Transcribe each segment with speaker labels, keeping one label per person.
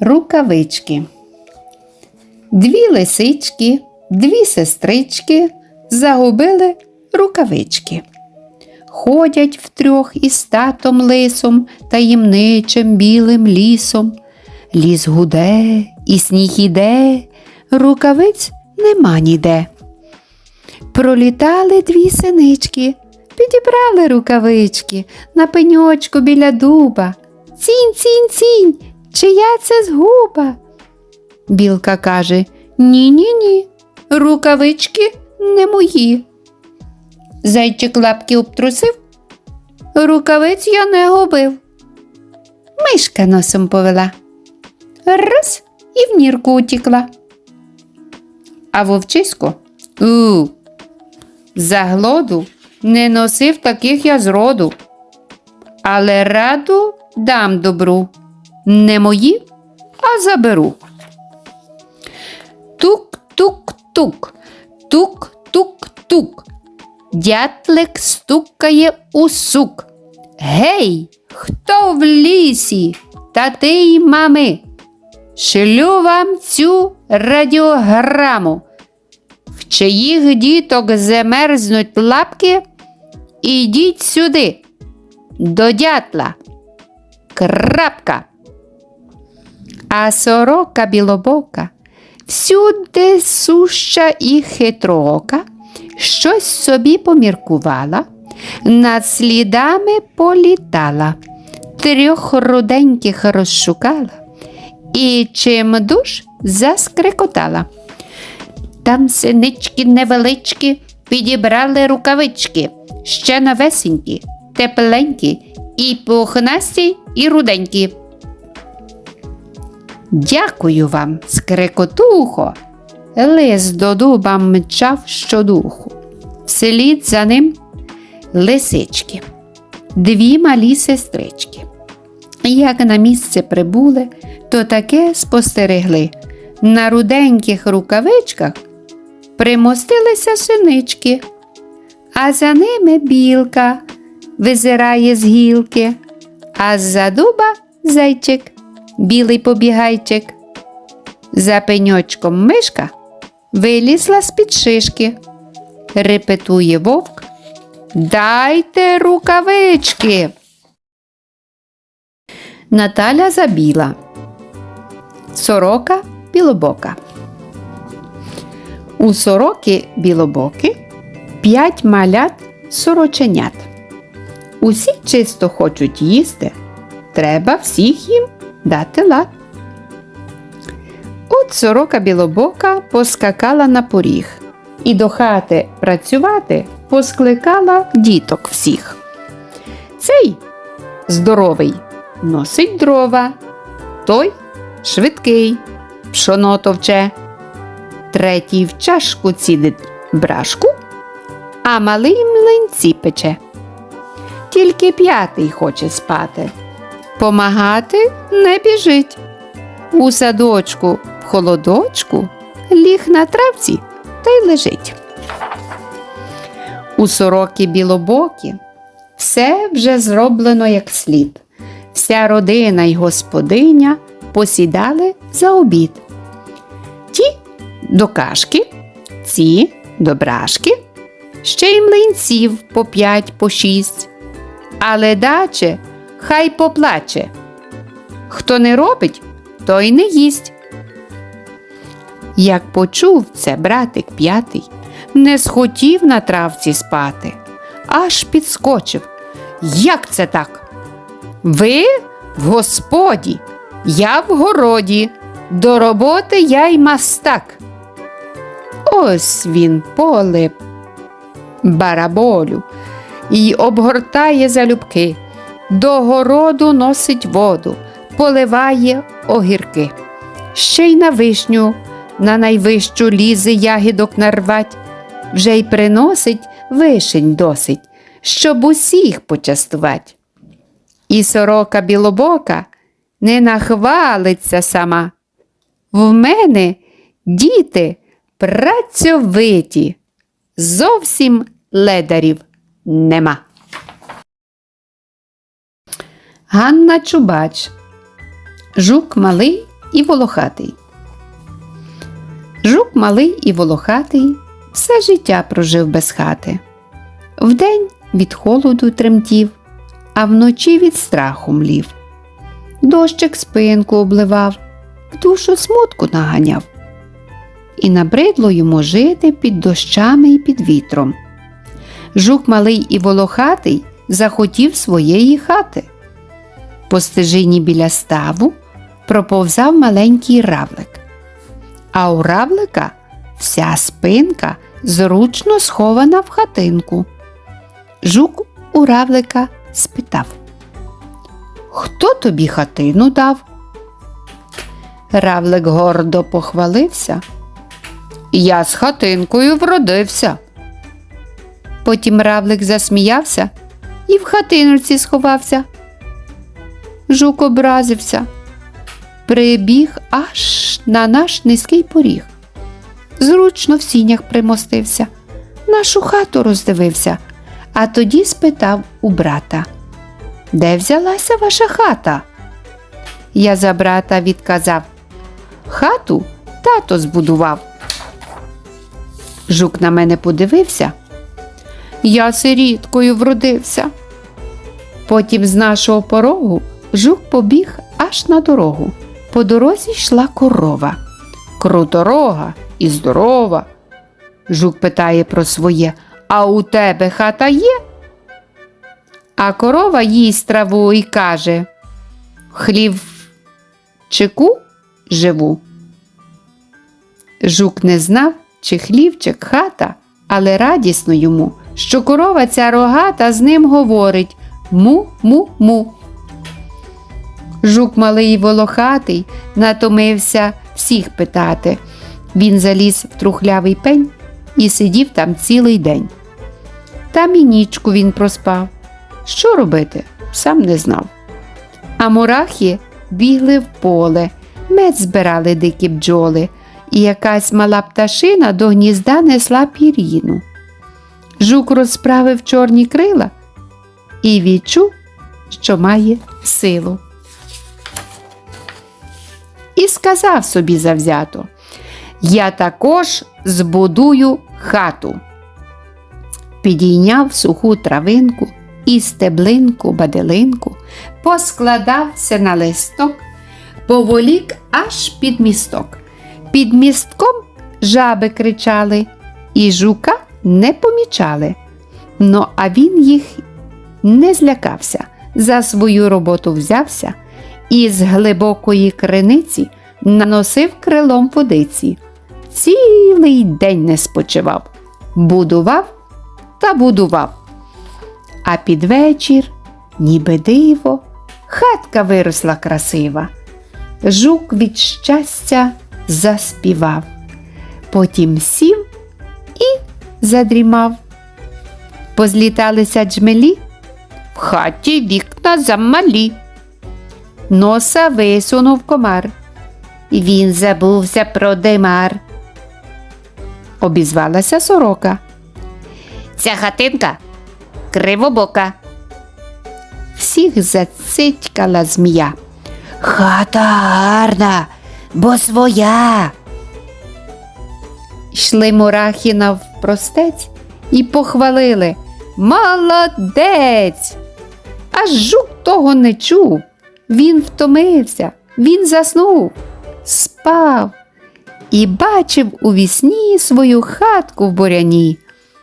Speaker 1: Рукавички. Дві лисички, дві сестрички загубили рукавички. Ходять втрьох із татом лисом таємничим білим лісом. Ліс гуде, і сніг іде, рукавиць нема ніде. Пролітали дві синички, підібрали рукавички на пеньочку біля дуба. Цінь, цінь, цінь, чия це згуба? Білка каже Ні, ні, ні, рукавички не мої. Зайчик лапки обтрусив, рукавиць я не губив. Мишка носом повела. Раз і в нірку утікла. А вовчисько у за глоду не носив таких я зроду. Але раду дам добру. Не мої, а заберу. Тук-тук-тук, тук-тук-тук. Дятлик стукає у сук. Гей, хто в лісі? Тати й мами. Шлю вам цю радіограму. В чиїх діток замерзнуть лапки, ідіть сюди, до дятла. Крапка. А сорока білобока всюди суща і хитроока, щось собі поміркувала, над слідами політала, трьох руденьких розшукала і чим душ заскрикотала. Там синички невеличкі підібрали рукавички, ще новесенькі, тепленькі, і пухнасті, і руденькі. Дякую вам, скрикотухо. Лис до дуба мчав щодуху. Вслід за ним лисички, дві малі сестрички. Як на місце прибули, то таке спостерегли. На руденьких рукавичках примостилися синички, а за ними білка визирає з гілки, а з-за дуба зайчик, білий побігайчик. За пеньочком мишка вилізла з-під шишки. Репетує вовк. Дайте рукавички. Наталя забіла. Сорока білобока. У сороки білобоки п'ять малят сороченят. Усі чисто хочуть їсти, треба всіх їм дати лад. От сорока білобока поскакала на поріг і до хати працювати поскликала діток всіх. Цей здоровий носить дрова, той швидкий, пшоно товче, третій в чашку цідить брашку, а малий млинці пече. Тільки п'ятий хоче спати. Помагати не біжить. У садочку, в холодочку, ліг на травці та й лежить. У сороки білобокі все вже зроблено як слід. Вся родина й господиня посідали за обід. Ті до кашки, ці до брашки, ще й млинців по п'ять, по шість. Але даче хай поплаче. Хто не робить, той не їсть. Як почув це братик п'ятий, не схотів на травці спати, аж підскочив. Як це так? Ви в господі, я в городі, до роботи я й мастак. Ось він поле бараболю і обгортає залюбки, до городу носить воду, поливає огірки. Ще й на вишню, на найвищу лізе ягідок нарвать, вже й приносить вишень досить, щоб усіх почастувати. І сорока білобока не нахвалиться сама. В мене діти працьовиті, зовсім ледарів нема. Ганна Чубач. Жук малий і волохатий. Жук малий і волохатий все життя прожив без хати. Вдень від холоду тремтів, а вночі від страху млів. Дощик спинку обливав, в душу смутку наганяв. І набридло йому жити під дощами і під вітром. Жук малий і волохатий захотів своєї хати. По стежині біля ставу проповзав маленький равлик. А у равлика вся спинка зручно схована в хатинку. Жук у равлика спитав Хто тобі хатину дав? Равлик гордо похвалився. Я з хатинкою вродився. Потім равлик засміявся і в хатинці сховався. Жук образився, прибіг аж на наш низький поріг. Зручно в сінях примостився, нашу хату роздивився, а тоді спитав у брата Де взялася ваша хата? Я за брата відказав Хату тато збудував. Жук на мене подивився. Я сиріткою вродився. Потім з нашого порогу жук побіг аж на дорогу. По дорозі йшла корова. Круторога і здорова. Жук питає про своє, а у тебе хата є? А корова їсть траву і каже Хлів чеку живу. Жук не знав, чи хлівчик хата, але радісно йому, що корова ця рогата з ним говорить му-му-му. Жук малий волохатий натомився всіх питати. Він заліз в трухлявий пень і сидів там цілий день. Там і нічку він проспав. Що робити, сам не знав. А мурахи бігли в поле, мед збирали дикі бджоли, і якась мала пташина до гнізда несла пір'їну. Жук розправив чорні крила і відчув, що має силу. І сказав собі завзято Я також збудую хату. Підійняв суху травинку і стеблинку, баделинку, поскладався на листок, поволік аж під місток. Під містком жаби кричали, і жука не помічали. Ну, а він їх не злякався, за свою роботу взявся і з глибокої криниці наносив крилом водиці. Цілий день не спочивав, будував та будував. А під вечір, ніби диво, хатка виросла красива. Жук від щастя заспівав, потім сів і задрімав. Позліталися джмелі, в хаті вікна замалі. Носа висунув комар. Він забувся про димар. Обізвалася сорока. Ця хатинка кривобока. Всіх зацитькала змія. Хата гарна, бо своя. Йшли мурахи навпростець і похвалили Молодець! Аж жук того не чув. Він втомився, він заснув, спав і бачив у вісні свою хатку в буряні,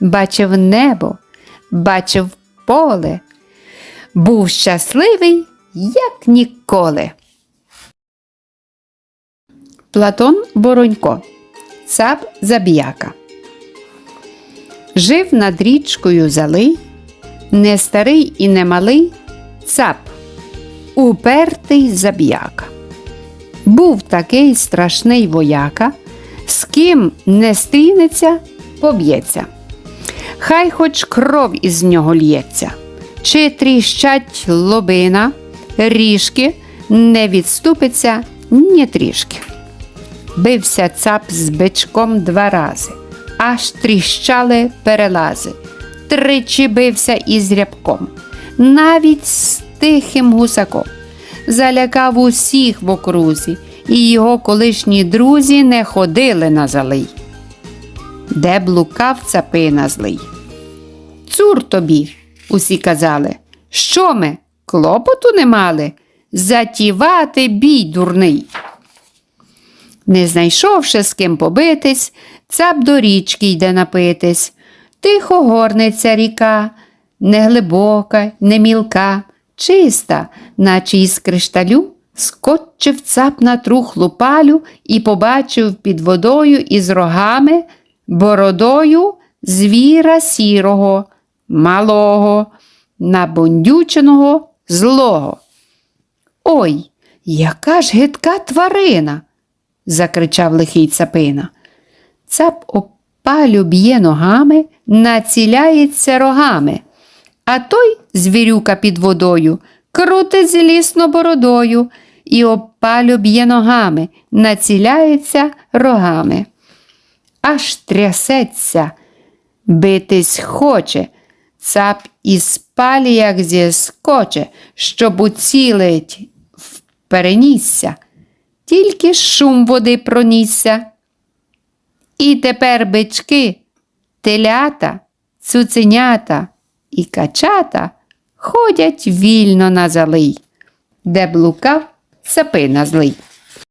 Speaker 1: бачив небо, бачив поле, був щасливий, як ніколи. Платон Боронько Цап Забіяка. Жив над річкою Залий, не старий і не малий цап, упертий забіяка. Був такий страшний вояка, з ким не стрінеться, поб'ється. Хай хоч кров із нього лється, чи тріщать лобина, ріжки, не відступиться ні трішки. Бився цап з бичком два рази, аж тріщали перелази. Тричі бився із рябком, навіть тихим гусаком. Залякав усіх в окрузі і його колишні друзі не ходили на залий. Де блукав цапина злий? Цур тобі, усі казали. Що ми, клопоту не мали? Затівати бій дурний. Не знайшовши з ким побитись, цап до річки йде напитись. Тихо горниться ріка, не глибока, не мілка, чиста, наче із кришталю, скочив цап на трухлу палю і побачив під водою із рогами, бородою звіра сірого, малого, набондюченого, злого. Ой, яка ж гидка тварина! закричав лихий цапина. Цап опалю б'є ногами, націляється рогами, а той звірюка під водою крутить злісно бородою і опалю б'є ногами, націляється рогами. Аж трясеться, битись хоче, цап із палі, як зіскоче, щоб уцілить перенісся, тільки шум води пронісся. І тепер бички, телята, цуценята і качата ходять вільно на залий, де блукав сапина злий.